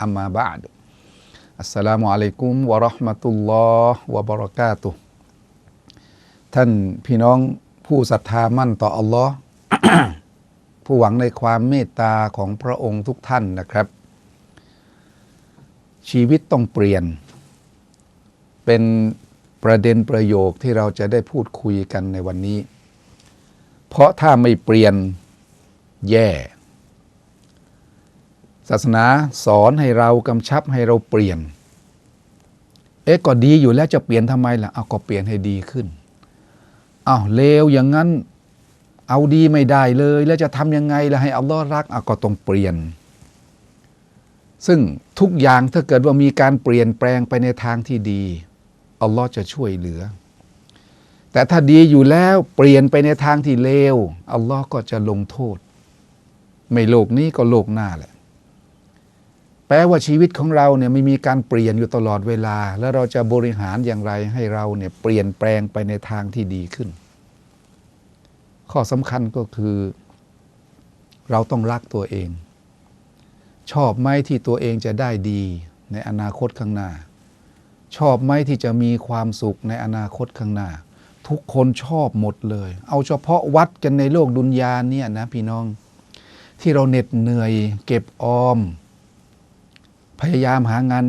อัมมาบาดอัสสลามุอะลัยกุมวะราะห์มะตุลลอฮ์วะบะเราะกาตุท่านพี่น้องผู้ศรัทธามั่นต่ออัลลอฮ์ผู้หวังในความเมตตาของพระองค์ทุกท่านนะครับ ชีวิตต้องเปลี่ยน เป็นประเด็นประโยคที่เราจะได้พูดคุยกันในวันนี้ เพราะถ้าไม่เปลี่ยนแย่ ศาสนาสอนให้เรากำชับให้เราเปลี่ยน เอ๊ะก็ดีอยู่แล้วจะเปลี่ยนทำไมล่ะเอาก็เปลี่ยนให้ดีขึ้นเอาเลวอย่างนั้นเอาดีไม่ได้เลย แล้วจะทำยังไงล่ะให้อัลลอฮ์รักเอาก็ต้องเปลี่ยน ซึ่งทุกอย่างถ้าเกิดว่ามีการเปลี่ยนแปลงไปในทางที่ดีอัลลอฮ์จะช่วยเหลือ แต่ถ้าดีอยู่แล้วเปลี่ยนไปในทางที่เลวอัลลอฮ์ก็จะลงโทษ ไม่โลกนี้ก็โลกหน้าแหละ แปลว่าชีวิตของเราเนี่ยไม่มีการเปลี่ยนอยู่ตลอดเวลา แล้วเราจะบริหารอย่างไรให้เราเนี่ยเปลี่ยนแปลงไปในทางที่ดีขึ้น ข้อสำคัญก็คือ เราต้องรักตัวเอง ชอบไหมที่ตัวเองจะได้ดีในอนาคตข้างหน้า ชอบไหมที่จะมีความสุขในอนาคตข้างหน้า ทุกคนชอบหมดเลย เอาเฉพาะวัดกันในโลกดุนยาเนี่ยนะพี่น้อง ที่เราเหน็ดเหนื่อย เก็บออม พยายามหางาน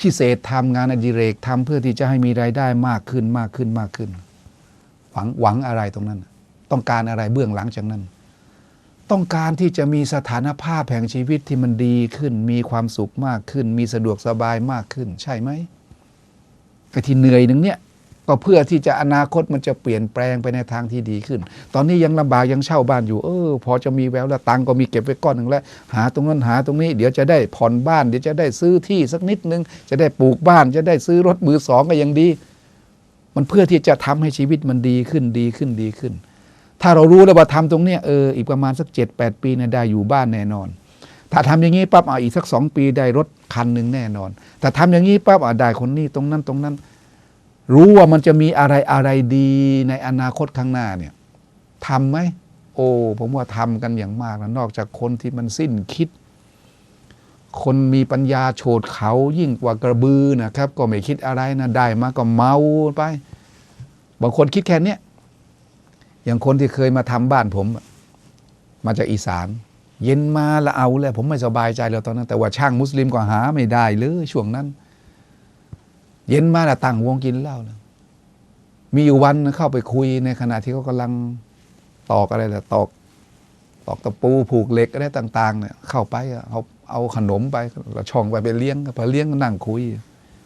พิเศษทำงานอดิเรกทำเพื่อที่จะให้มีรายได้มากขึ้นมากขึ้นมากขึ้น หวังหวังอะไรตรงนั้น ต้องการอะไรเบื้องหลังจากนั้น ต้องการที่จะมีสถานภาพแห่งชีวิตที่มันดีขึ้น มีความสุขมากขึ้น มีสะดวกสบายมากขึ้น ใช่ไหมไอ้ที่เหนื่อยนึงเนี่ย ก็เพื่อที่จะอนาคตมันจะเปลี่ยนแปลงไปในทางที่ดีขึ้น ตอนนี้ยังลำบากยังเช่าบ้านอยู่ เออ พอจะมีแววแล้วตังก็มีเก็บไว้ก้อนหนึ่งแล้ว หาตรงนั้นหาตรงนี้ เดี๋ยวจะได้ผ่อนบ้าน เดี๋ยวจะได้ซื้อที่สักนิดนึง จะได้ปลูกบ้าน จะได้ซื้อรถมือสองก็ยังดี มันเพื่อที่จะทำให้ชีวิตมันดีขึ้นดีขึ้นดีขึ้น ถ้าเรารู้แล้วว่าทำตรงเนี้ยเอออีกประมาณสักเจ็ดแปดปีเนี่ยได้อยู่บ้านแน่นอน ถ้าทำอย่างนี้ปั๊บอะอีกสักสองปีได้รถคันหนึ่งแน่นอน แต่ทำอย่างนี้ปั๊บอะได้คนนี้ตรงนั้นตรงนั้น รู้ว่ามันจะมีอะไรอะไรดีในอนาคตข้างหน้าเนี่ยทำไหมโอ้ผมว่าทำกันอย่างมากนะนอกจากคนที่มันสิ้นคิด คนมีปัญญาโฉดเขายิ่งกว่ากระบือนะครับ ก็ไม่คิดอะไรนะได้มาก็เมาไป บางคนคิดแค่นี้อย่างคนที่เคยมาทำบ้านผม มาจากอีสาน เย็นมาละเอาเลยผมไม่สบายใจแล้วตอนนั้น แต่ว่าช่างมุสลิมก็หาไม่ได้เลยช่วงนั้น เย็นมาละตั้งวงกินเหล้าแล้วมีอยู่วันเข้าไปคุยในขณะที่เขากำลังตอกอะไรล่ะตอก ตอกตะปูผูกเหล็กอะไรต่าง ๆ เนี่ย เข้าไปเขาเอาขนมไปล้วช่องไปไปเลี้ยงพอเลี้ยงก็นั่งคุย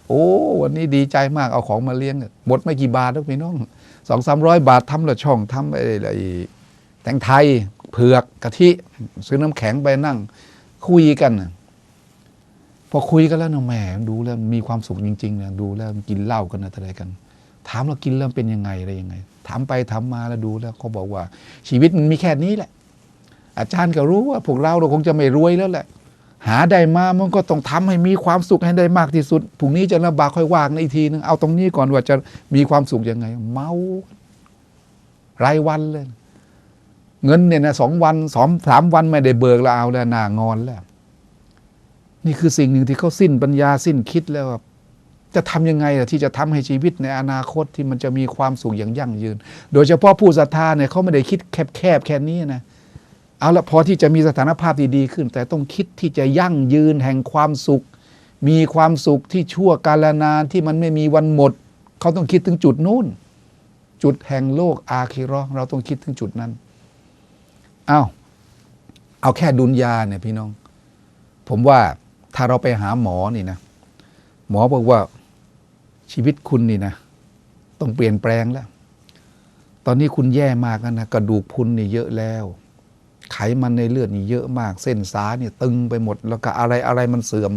โอ้วันนี้ดีใจมากเอาของมาเลี้ยงหมดไม่กี่บาทแล้วพี่น้องสองสามร้อยบาททำละช่องทำไอ้ไอ้แตงไทยเผือกกะทิซื้อน้ำแข็งไปนั่ง คุยกัน พอคุยกันแล้วนะแหมดูแล้วมีความสุขจริงๆนะดูแล้วกินเหล้ากันอะไรกัน ถามเรากินแล้วเป็นยังไงอะไรยังไง ถามไปถามมาแล้วดูแล้วเขาบอกว่า ชีวิตมันมีแค่นี้แหละ อาจารย์ก็รู้ว่าพวกเราเราคงจะไม่รวยแล้วแหละ หาได้มามันก็ต้องทำให้มีความสุขให้ได้มากที่สุดพรุ่งนี้จะลำบากค่อยว่างในอีกทีนึงเอาตรงนี้ก่อนว่าจะมีความสุขยังไง เมารายวันเลย เงินเนี่ยนะสองวันสองสามวันไม่ได้เบิกแล้วเอาแล้วหน้างอนแล้ว นี่คือสิ่งหนึ่งที่เขาสิ้นปัญญาสิ้นคิดแล้วว่าจะทำยังไงล่ะที่จะทำให้ชีวิตในอนาคตที่มันจะมีความสุขอย่างยั่งยืน โดยเฉพาะผู้ศรัทธาเนี่ยเขาไม่ได้คิดแคบๆแค่นี้นะเอาละพอที่จะมีสถานภาพที่ดีขึ้น แต่ต้องคิดที่จะยั่งยืนแห่งความสุข มีความสุขที่ชั่วกาลนานที่มันไม่มีวันหมด เขาต้องคิดถึงจุดนู้น จุดแห่งโลกอาคิราะห์เราต้องคิดถึงจุดนั้นเอ้าเอาแค่ดุนยาเนี่ยพี่น้อง ผมว่า ถ้าเราไปหาหมอนี่นะ หมอบอกว่าชีวิตคุณนี่นะ ต้องเปลี่ยนแปลงแล้ว ตอนนี้คุณแย่มากแล้วนะกระดูกพุนนี่เยอะแล้ว ไขมันในเลือดนี่เยอะมาก เส้นสายเนี่ยตึงไปหมด แล้วก็อะไรอะไรมันเสื่อม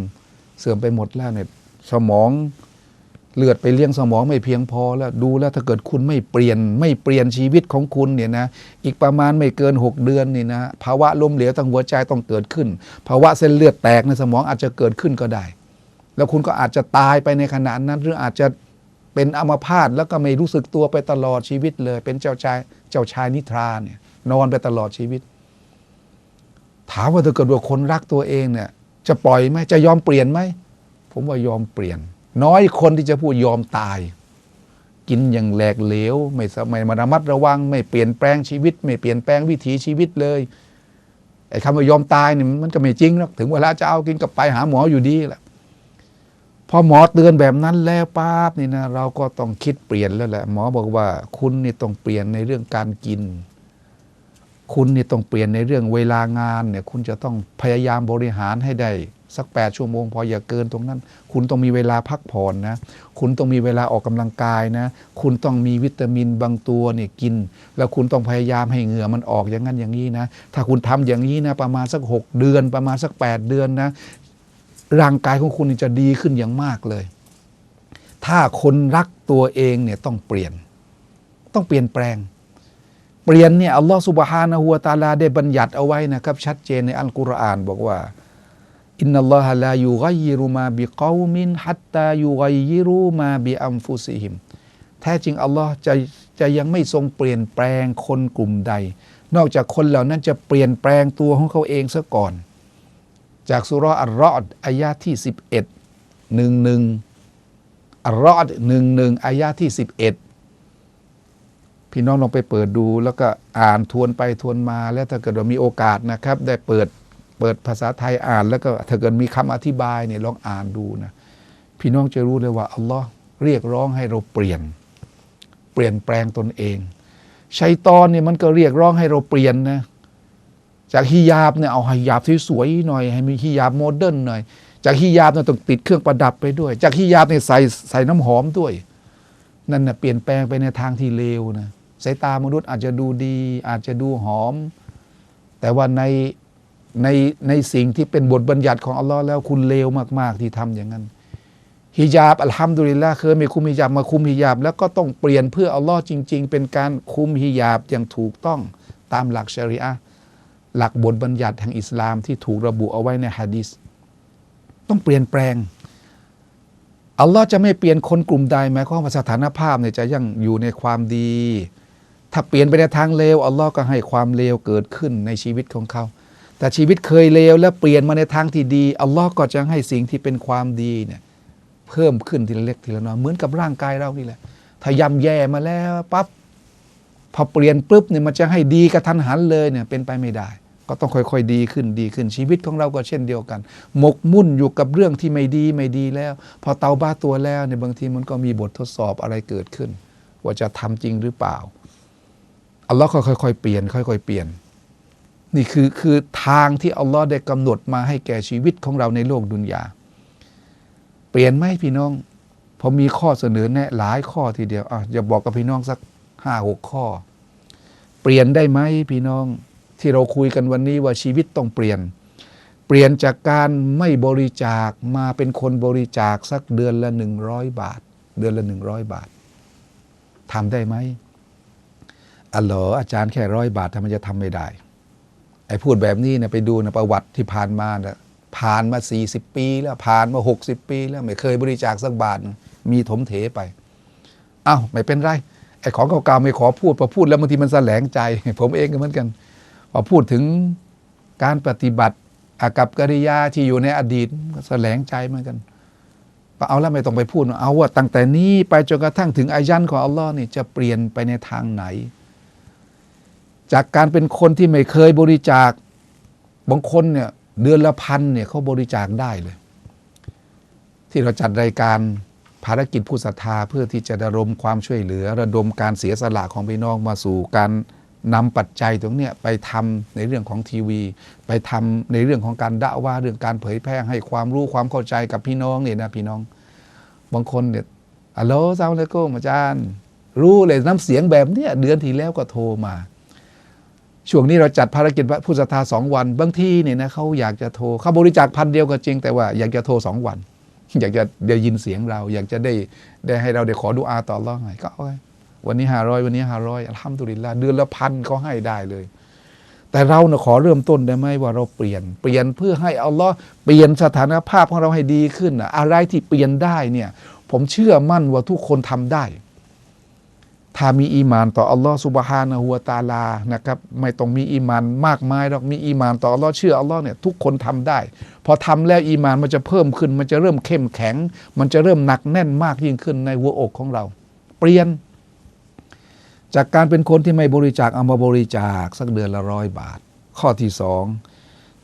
เสื่อมไปหมดแล้วเนี่ย สมอง เลือดไปเลี้ยงสมองไม่เพียงพอแล้วดูแล้วถ้าเกิดคุณไม่เปลี่ยน ไม่เปลี่ยนชีวิตของคุณเนี่ยนะอีกประมาณไม่เกิน 6 เดือนนี่นะภาวะล้มเหลวทางหัวใจต้องเกิดขึ้น ภาวะเส้นเลือดแตกในสมองอาจจะเกิดขึ้นก็ได้ แล้วคุณก็อาจจะตายไปในขณะนั้น หรืออาจจะเป็นอัมพาตแล้วก็ไม่รู้สึกตัวไปตลอดชีวิตเลย เป็นเจ้าชายเจ้าชายนิทราเนี่ยนอนไปตลอดชีวิต ถามว่าถ้าเกิดว่าคนรักตัวเองเนี่ยจะปล่อยไหมจะยอมเปลี่ยนไหมผมว่ายอมเปลี่ยน น้อยคนที่จะพูดยอมตาย กินอย่างแหลกเหลว ไม่สมัยมาระมัดระวัง ไม่เปลี่ยนแปลงชีวิต ไม่เปลี่ยนแปลงวิถีชีวิตเลยไอ้คำว่ายอมตายเนี่ยมันก็ไม่จริงหรอกถึงเวลาจะเอากินกับไปหาหมออยู่ดีแหละพอหมอเตือนแบบนั้นแล้วป้าบนี่นะเราก็ต้องคิดเปลี่ยนแล้วแหละ หมอบอกว่าคุณนี่ต้องเปลี่ยนในเรื่องการกิน คุณนี่ต้องเปลี่ยนในเรื่องเวลางานเนี่ย คุณจะต้องพยายามบริหารให้ได้ สักแปดชั่วโมง พออย่าเกินตรงนั้น คุณต้องมีเวลาพักผ่อนนะ คุณต้องมีเวลาออกกำลังกายนะ คุณต้องมีวิตามินบางตัวเนี่ยกิน แล้วคุณต้องพยายามให้เหงื่อมันออกอย่างนั้นอย่างนี้นะ ถ้าคุณทำอย่างนี้นะประมาณสักหกเดือน ประมาณสักแปดเดือนนะ ร่างกายของคุณจะดีขึ้นอย่างมากเลย ถ้าคนรักตัวเองเนี่ยต้องเปลี่ยน ต้องเปลี่ยนแปลงเปลี่ยนเนี่ยอัลลอฮฺสุบฮานะฮูวตาลาได้บัญญัติเอาไว้นะครับ ชัดเจนในอัลกุรอานบอกว่า อินนัลลอฮะลายูกัยยิรุมาบิกอมินฮัตตายูกัยยิรุมาบิอัมฟุซิฮิมแท้จริงอัลลอฮ์จะจะยังไม่ทรงเปลี่ยนแปลงคนกลุ่มใด นอกจากคนเหล่านั้นจะเปลี่ยนแปลงตัวของเขาเองซะก่อน จากสุราอัลรอดอายะที่ 11หนึ่งหนึ่งอัลรอดหนึ่งหนึ่งอายะที่ 11 พี่น้องลองไปเปิดดูแล้วก็อ่านทวนไปทวนมาแล้วถ้าเกิดว่ามีโอกาสนะครับ ได้เปิด เปิดภาษาไทยอ่าน แล้วก็ถ้าเกิดมีคำอธิบายเนี่ยลองอ่านดูนะพี่น้องจะรู้เลยว่าอัลลอฮ์เรียกร้องให้เราเปลี่ยน เปลี่ยนแปลงตนเองชัยตอนเนี่ยมันก็เรียกร้องให้เราเปลี่ยนนะจากฮิญาบเนี่ยเอาฮิญาบที่สวยหน่อย ให้มีฮิญาบโมเดิร์นหน่อย จากฮิญาบเนี่ยต้องติดเครื่องประดับไปด้วย จากฮิญาบเนี่ยใส่ใส่น้ำหอมด้วย นั่นน่ะเปลี่ยนแปลงไปในทางที่เลวนะสายตามนุษย์อาจจะดูดี อาจจะดูหอม แต่ว่าใน ในในสิ่งที่เป็นบทบัญญัติของอัลลอฮ์แล้วคุณเลวมาก ๆ ที่ทำอย่างนั้นฮิญาบอัลฮัมดุลิลละเคยม่คุมฮิญาบมาคุมฮิญาบแล้วก็ต้องเปลี่ยนเพื่ออัลลอฮ์จริง ๆ เป็นการคุมฮิญาบอย่างถูกต้องตามหลักชรีอะห์หลักบทบัญญัติแห่งอิสลามที่ถูกระบุเอาไว้ในฮะดิษต้องเปลี่ยนแปลงอัลลอฮ์จะไม่เปลี่ยนคนกลุ่มใดหมายความว่าสถานภาพเนี่ยจะยังอยู่ในความดี ถ้าเปลี่ยนไปในทางเลวอัลลอฮ์ก็ให้ความเลวเกิดขึ้นในชีวิตของเขา แต่ชีวิตเคยเลวแล้วเปลี่ยนมาในทางที่ดีอัลลอฮ์ก็จะให้สิ่งที่เป็นความดีเนี่ยเพิ่มขึ้นทีละเล็กทีละน้อยเหมือนกับร่างกายเรานี่แหละถ้ายำแย่มาแล้วปั๊บพอเปลี่ยนปุ๊บเนี่ยมันจะให้ดีกระทันหันเลยเนี่ยเป็นไปไม่ได้ ก็ต้องค่อยๆดีขึ้นดีขึ้นชีวิตของเราก็เช่นเดียวกัน หมกมุ่นอยู่กับเรื่องที่ไม่ดีไม่ดีแล้ว พอเตาบ้าตัวแล้วเนี่ยบางทีมันก็มีบททดสอบอะไรเกิดขึ้น ว่าจะทำจริงหรือเปล่าอัลลอฮ์ก็ค่อยๆเปลี่ยนค่อยๆเปลี่ยน นี่คือคือทางที่อัลลอฮ์ได้กำหนดมาให้แก่ชีวิตของเราในโลกดุนยา เปลี่ยนไหมพี่น้องผมมีข้อเสนอแนะหลายข้อทีเดียวอะอย่าบอกกับพี่น้องสักห้าหกข้อ เปลี่ยนได้ไหมพี่น้องที่เราคุยกันวันนี้ว่าชีวิตต้องเปลี่ยน เปลี่ยนจากการไม่บริจาคมาเป็นคนบริจาคสักเดือนละหนึ่งร้อยบาท เดือนละหนึ่งร้อยบาททำได้ไหมอ๋อหรออาจารย์แค่ร้อยบาททำไมจะทำไม่ได้ ไอ้พูดแบบนี้เนี่ยไปดูนะประวัติที่ผ่านมานะผ่านมาสี่สิบปีแล้วผ่านมาหกสิบปี แล้วไม่เคยบริจาคสักบาทมีถมเถไปอ้าวไม่เป็นไรไอ้ของเก่าๆไม่ขอพูดพอพูดแล้วบางทีมันแสลงใจ ผมเองก็เหมือนกันพอพูดถึงการปฏิบัติอากับกิริยาที่อยู่ในอดีตก็แสลงใจเหมือนกันเอาแล้วไม่ต้องไปพูดเอาว่าตั้งแต่นี้ไปจนกระทั่งถึงอายันของอัลลอฮ์นี่จะเปลี่ยนไปในทางไหน จากการเป็นคนที่ไม่เคยบริจาคบางคนเนี่ยเดือนละพันเนี่ยเขาบริจาคได้เลย ที่เราจัดรายการภารกิจผู้ศรัทธาเพื่อที่จะระดมความช่วยเหลือ ระดมการเสียสละของพี่น้องมาสู่การนำปัจจัยตรงเนี้ยไปทำในเรื่องของทีวี ไปทำในเรื่องของการด่าว่าเรื่องการเผยแพร่ให้ความรู้ความเข้าใจกับพี่น้องเนี่ยนะพี่น้อง บางคนเนี่ยอัลโหลซาวเลโกมอาจารย์ รู้เลยน้ำเสียงแบบเนี้ยเดือนที่แล้วก็โทรมา ช่วงนี้เราจัดภารกิจผู้ศรัทธาสองวัน บางที่เนี่ยนะเขาอยากจะโทรเขาบริจาคพันเดียวก็จริง แต่ว่าอยากจะโทรสองวัน อยากจะได้ยินเสียงเรา อยากจะได้ได้ให้เราได้ขอดุอาต่ออัลเลอฮ์หน่อยก็เอาวันนี้ห้าร้อยวันนี้ห้าร้อยอัลฮัมดุลิลละเดือนละพันเขาให้ได้เลย แต่เราเนะขอเริ่มต้นได้ไหมว่าเราเปลี่ยน เปลี่ยนเพื่อให้อัลลอฮ์เปลี่ยนสถานภาพของเราให้ดีขึ้นน่ะอะไรที่เปลี่ยนได้เนี่ย ผมเชื่อมั่นว่าทุกคนทำได้ ถ้ามีอีมานต่ออัลลอฮ์สุบฮานะฮูวะตาลานะครับไม่ต้องมีอีมานมากมายหรอกมีอีมานต่ออัลลอฮ์เชื่ออัลลอฮ์เนี่ยทุกคนทำได้ พอทำแล้วอีมานมันจะเพิ่มขึ้น มันจะเริ่มเข้มแข็ง มันจะเริ่มหนักแน่นมากยิ่งขึ้นในหัวอกของเรา เปลี่ยน จากการเป็นคนที่ไม่บริจาคเอามาบริจาคสักเดือนละร้อยบาท ข้อที่สอง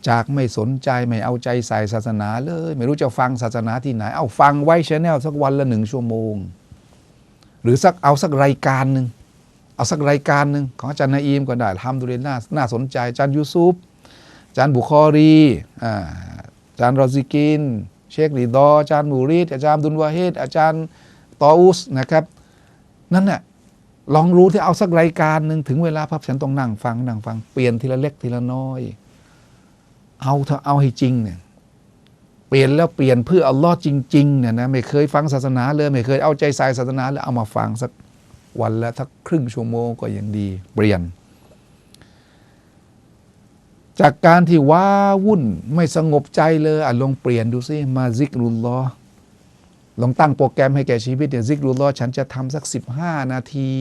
จากไม่สนใจไม่เอาใจใส่ศาสนาเลย ไม่รู้จะฟังศาสนาที่ไหน เอาฟังไว้ชแนลสักวันละหนึ่งชั่วโมง หรือสักเอาสักรายการหนึ่งเอาสักรายการหนึ่งของอาจารย์นาอีมก็ได้ทำดูเลยนน่าน่าสนใจอาจารย์ยูซุปอาจารย์บุคอรีอาจารย์รอซิกิน เชคลีดออาจารย์มูริดอาจารย์ดุลวาเฮดอาจารย์ตออุสนะครับ นั่นน่ะลองรู้ที่เอาสักรายการหนึ่งถึงเวลาพับฉันต้องนั่งฟังนั่งฟังเปลี่ยนทีละเล็กทีละน้อย เอาเถอะเอาให้จริงเนี่ย เปลี่ยนแล้วเปลี่ยนเพื่ออัลลอฮ์จริงๆเนี่ยนะไม่เคยฟังศาสนาเลยไม่เคยเอาใจใส่ศาสนาเลยเอามาฟังสักวันละสักครึ่งชั่วโมงก็ยังดี เปลี่ยน จากการที่ว้าวุ่นไม่สงบใจเลยอะลองเปลี่ยนดูซิมาซิกรุลลอฮ์ลองตั้งโปรแกรมให้แก่ชีวิตเนี่ยซิกรุลลอฮ์ฉันจะทำสักสิบห้านาที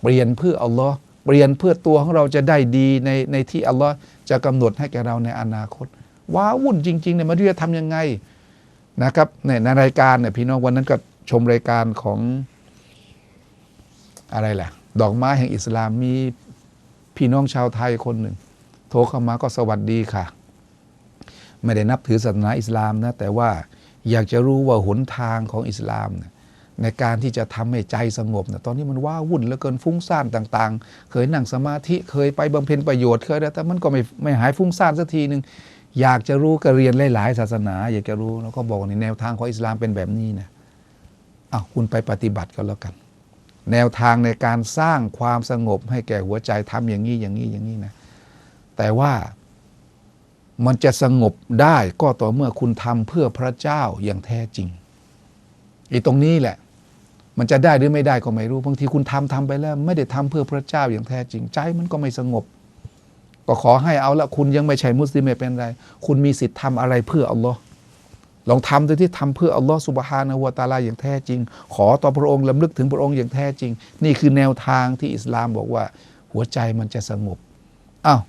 เปลี่ยนเพื่ออัลลอฮ์เปลี่ยนเพื่อตัวของเราจะได้ดีในในที่อัลลอฮ์จะกำหนดให้แก่เราในอนาคต ว้าวุ่นจริงๆเนี่ยมารู้จะทำยังไงนะครับเนี่ยในรายการเนี่ยพี่น้องวันนั้นก็ชมรายการของอะไรแหละดอกไม้แห่งอิสลามมีพี่น้องชาวไทยคนหนึ่ง โทรเข้ามาก็สวัสดีค่ะ ไม่ได้นับถือศาสนาอิสลามนะแต่ว่าอยากจะรู้ว่าหนทางของอิสลามเนี่ยในการที่จะทำให้ใจสงบเนี่ยตอนนี้มันว้าวุ่นเหลือเกินฟุ้งซ่านต่างๆ เคยนั่งสมาธิเคยไปบำเพ็ญประโยชน์เคยแล้วแต่มันก็ไม่ไม่หายฟุ้งซ่านสักทีหนึ่ง อยากจะรู้ก็เรียนหลายๆศาสนา อยากจะรู้แล้วก็บอกในแนวทางของอิสลามเป็นแบบนี้นะอ้าวคุณไปปฏิบัติก็แล้วกัน แนวทางในการสร้างความสงบให้แก่หัวใจทำอย่างนี้อย่างนี้อย่างนี้นะแต่ว่ามันจะสงบได้ก็ต่อเมื่อคุณทำเพื่อพระเจ้าอย่างแท้จริงไอ้ตรงนี้แหละ มันจะได้หรือไม่ได้ก็ไม่รู้บางทีคุณทำทำไปแล้ว ไม่ได้ทำเพื่อพระเจ้าอย่างแท้จริง ใจมันก็ไม่สงบ ก็ขอให้เอาละคุณยังไม่ใช่มุสลิมไม่เป็นไร คุณมีสิทธิ์ทำอะไรเพื่ออัลลอฮ์ลองทำโดูที่ทำเพื่ออัลลอฮ์สุบฮานะฮูวะตาลาอย่างแท้จริง ขอต่อพระองค์ลำลึกถึงพระองค์อย่างแท้จริง นี่คือแนวทางที่อิสลามบอกว่า หัวใจมันจะสงบอ้าว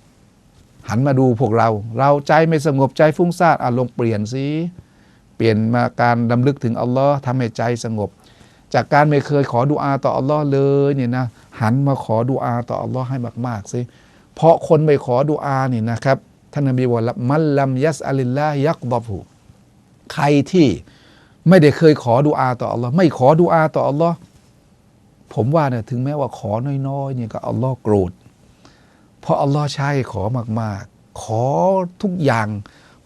หันมาดูพวกเรา เราใจไม่สงบใจฟุ้งซ่านอะลองเปลี่ยนสิเปลี่ยนมาการลำลึกถึงอัลลอฮ์ทำให้ใจสงบ จากการไม่เคยขอดุอาต่ออัลลอฮ์เลยเนี่ยนะหันมาขอดุอาต่ออัลลอฮ์ให้มากๆสิ เพราะคนไม่ขอดุอาเนี่ยนะครับท่านนบีบอกว่ามันลัมยัสอัลิลลาฮ์ยักดอบูใครที่ไม่ได้เคยขอดุอาต่ออัลลอฮ์ไม่ขอดุอาต่ออัลลอฮ์ผมว่าเนี่ยถึงแม้ว่าขอน้อยๆเนี่ยก็อัลลอฮ์โกรธ เพราะอัลลอฮ์ใช้ขอมากๆ ขอทุกอย่าง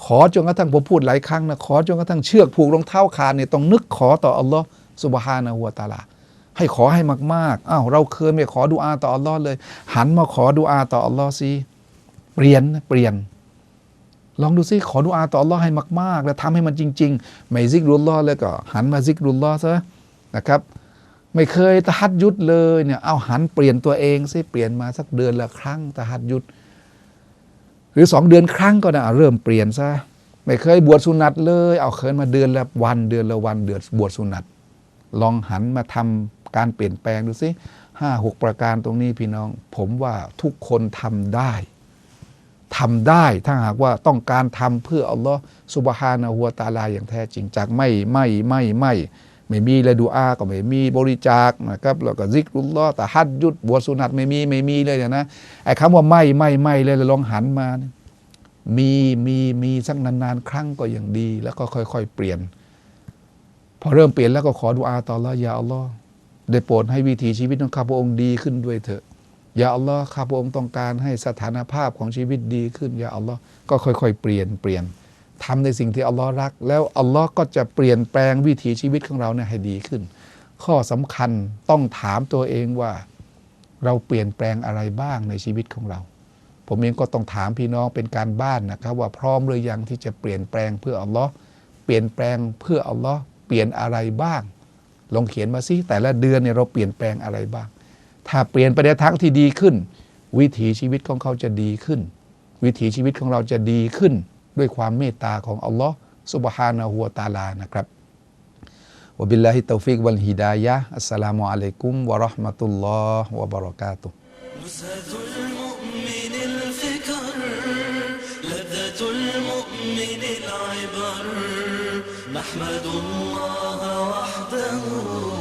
ขอจนกระทั่งผมพูดหลายครั้งนะขอจนกระทั่งเชือกผูกรองเท้าขาดเนี่ยต้องนึกขอต่ออัลลอฮ์สุบฮานะฮูวตาลา ให้ขอให้มากๆอ้าวเราเคยไม่ขอดุอาต่ออัลลอฮ์เลย หันมาขอดุอาต่ออัลลอฮ์สิเปลี่ยนนะเปลี่ยน ลองดูซิขอดุอาต่ออัลลอฮ์ให้มาก ๆ แล้วทำให้มันจริง ๆ ไม่ซิกรุลลอฮ์เลยก็ หันมาซิกรุลลอฮ์ซะนะครับ ไม่เคยตะฮัดยุดเลยเนี่ยเอาหันเปลี่ยนตัวเองสิเปลี่ยนมาสักเดือนละครั้งตะฮัดยุดหรือสองเดือนครั้งก็ได้เริ่มเปลี่ยนซะไม่เคยบวชสุนัตเลย เอาเคยมาเดือนละวันเดือนละวันเดือนบวชสุนัตลองหันมาทำ การเปลี่ยนแปลงดูสิห้าหกประการตรงนี้พี่น้อง ผมว่าทุกคนทำได้ทำได้ถ้าหากว่าต้องการทำเพื่ออัลลอฮ์สุบฮานะฮูวตาลาอย่างแท้จริงจากไม่ไม่ไม่ไม่ไม่มีเลยดูอาก็ไม่มีบริจาคนะครับแล้วก็ซิกรุลลอแต่ฮัดยุดบวชสุนัตไม่มีไม่มีเลยนะไอ้คำว่าไม่ไม่ไม่เลยลองหันมา มีมีมีสักนานๆ ครั้งก็ยังดี แล้วก็ค่อย ๆ เปลี่ยน พอเริ่มเปลี่ยนแล้วก็ขอดุอาต่อละยาอัลลอฮ์ ได้โปรดให้วิถีชีวิตของข้าพระองค์ดีขึ้นด้วยเถอะอย่าอัลลอฮ์ข้าพระองค์ต้องการให้สถานภาพของชีวิตดีขึ้นอย่าอัลลอฮ์ก็ค่อย ๆ เปลี่ยนเปลี่ยนทำในสิ่งที่อัลลอฮ์รัก แล้วอัลลอฮ์ก็จะเปลี่ยนแปลงวิถีชีวิตของเราเนี่ยให้ดีขึ้น ข้อสำคัญต้องถามตัวเองว่า เราเปลี่ยนแปลงอะไรบ้างในชีวิตของเรา ผมเองก็ต้องถามพี่น้องเป็นการบ้านนะครับว่าพร้อมหรือยังที่จะเปลี่ยนแปลงเพื่ออัลลอฮ์เปลี่ยนแปลงเพื่ออัลลอฮ์เปลี่ยนอะไรบ้าง ลองเขียนมาสิแต่ละเดือนเนี่ยเราเปลี่ยนแปลงอะไรบ้าง ถ้าเปลี่ยนไปในทางที่ดีขึ้น วิถีชีวิตของเขาจะดีขึ้น วิถีชีวิตของเราจะดีขึ้น ด้วยความเมตตาของอัลลอฮ์สุบฮานะฮูวะตะอาลานะครับวะบิลลาฮิตตอฟิกวัลฮิดายะฮ์อัสสลามุอะลัยกุมวะเราะห์มะตุลลอฮ์วะบะเราะกาตุฮ์ نزهة المؤمن الفكر لذة المؤمن العبر نحمد الله وحده dançando.